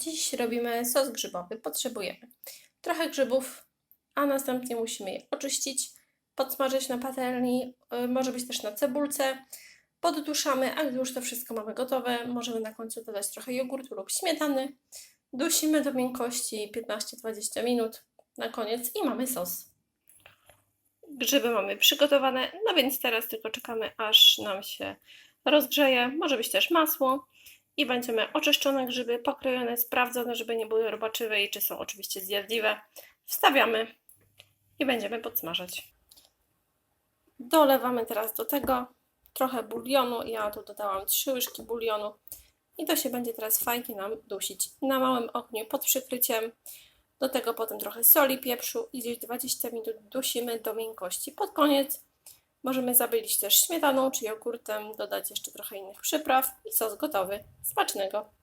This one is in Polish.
Dziś robimy sos grzybowy. Potrzebujemy trochę grzybów, a następnie musimy je oczyścić, podsmażyć na patelni, y, może być też na cebulce. Podduszamy, a gdy już to wszystko mamy gotowe, możemy na końcu dodać trochę jogurtu lub śmietany. Dusimy do miękkości 15-20 minut na koniec i mamy sos. Grzyby mamy przygotowane, no więc teraz tylko czekamy, aż nam się rozgrzeje. Może być też masło i będziemy oczyszczone grzyby, pokrojone, sprawdzone, żeby nie były robaczywe i czy są oczywiście zjadliwe. Wstawiamy i będziemy podsmażać. Dolewamy teraz do tego trochę bulionu. Ja tu dodałam 3 łyżki bulionu i to się będzie teraz fajnie nam dusić na małym ogniu pod przykryciem. Do tego potem trochę soli, pieprzu i gdzieś 20 minut dusimy do miękkości. Pod koniec możemy zabylić też śmietaną czy jogurtem, dodać jeszcze trochę innych przypraw i sos gotowy. Smacznego!